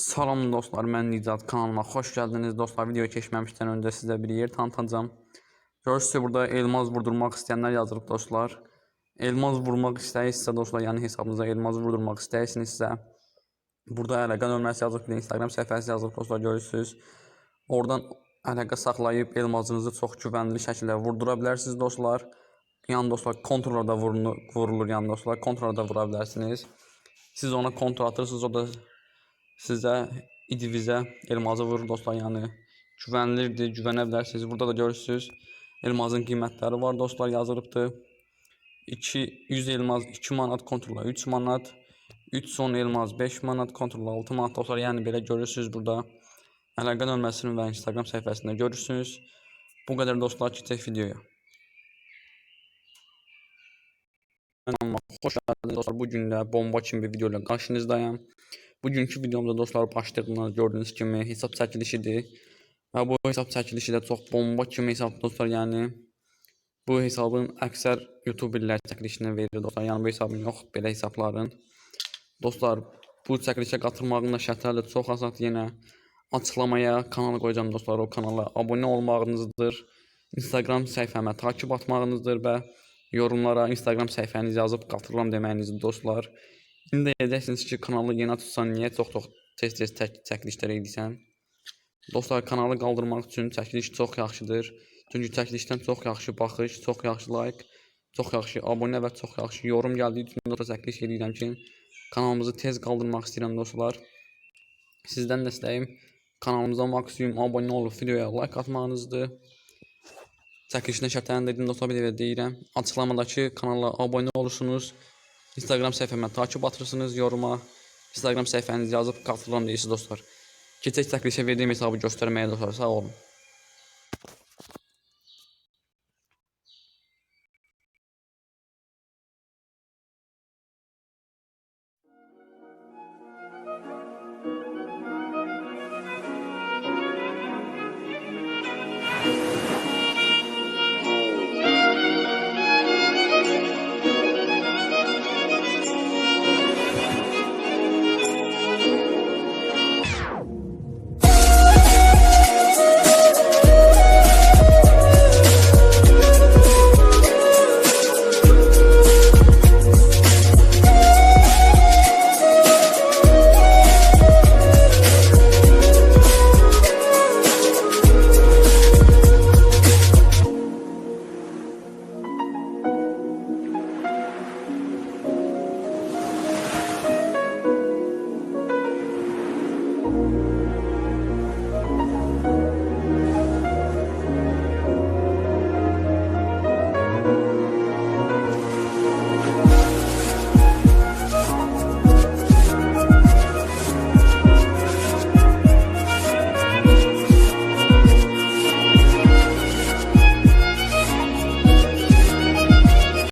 Salam dostlar, mən Nicat kanalıma xoş gəldiniz. Dostlar, video keçməmişdən öncə sizə bir yer tanıtacağam. Görürsünüz burada elmaz vurdurmaq istəyənlər yazılıb dostlar. Elmaz vurmaq istəyirsə dostlar, yəni hesabınıza elmaz vurdurmaq istəyirsinizsə, burada əlaqə nömrəsi yazılıb, bir Instagram səhifəsi yazılıb dostlar görürsünüz. Oradan əlaqə saxlayıb elmazınızı çox güvənli şəkildə vurdura bilərsiniz dostlar. Yəni dostlar, kontrola da vurulur, yəni dostlar, kontrola da vura bilərsiniz. Siz ona kontrol atırsınız, o da sizə idivizə elmazı vurur dostlar yəni güvənilirdir, güvənə bilərsiniz. Burada da görürsüz elmazın qiymətləri var dostlar yazılıbdır. 2 100 elmaz 2 manat kontrola 3 manat 3 son elmaz 5 manat kontrola 6 manat dostlar yəni belə görürsüz burada. Əlaqə nömrəsini və Instagram səhifəsində görürsünüz. Bu qədər dostlar keçək videoya. Xoş gəldiniz dostlar. Bu gün də bomba kimi bir video ilə qarşınızdayım. Bugünkü videomda dostlar başlığından gördüyünüz kimi hesab çəkilişidir. Və bu hesab çəkilişi də çox bomba kimi hesab dostlar. Yəni bu hesabın əksər YouTuberlər çəkilişini verir dostlar. Yəni bu hesabın yox belə hesabların. Dostlar bu çəkilişə qatılmağın da şərtləri də çox asandır yenə. Açıqlamaya kanal qoyacağam dostlar. O kanala abunə olmağınızdır. Instagram səhifəmə takib atmağınızdır və yorumlara Instagram səhifənizi yazıb qatılıram deməyinizdir dostlar. İndi deyəcəksiniz ki, kanalı yeni açırsan, niyə çox-çox tez-tez tək çəkilişlər edirsən? Dostlar, kanalı qaldırmaq üçün çəkiliş çox yaxşıdır. Çünki çəkilişdən çox yaxşı baxış, çox yaxşı like, çox yaxşı abunə və çox yaxşı yorum gəldiyi üçün dostlar çəkiliş edirəm ki, kanalımızı tez qaldırmaq istəyirəm dostlar. Sizdən də istəyim kanalımıza maksimum abunə olub videoya like atmağınızdır. Çəkilişin şərtlərini dedim dostlar bir də deyirəm. Açıqlamadakı kanala abunə olursunuz. Instagram səhifəmə takib atırsınız yoruma. Instagram səhifənizi yazıb qatılıram deyirsiniz dostlar. Keçək çəkilişə verdiyim hesabı göstərməyə dostlar. Sağ olun.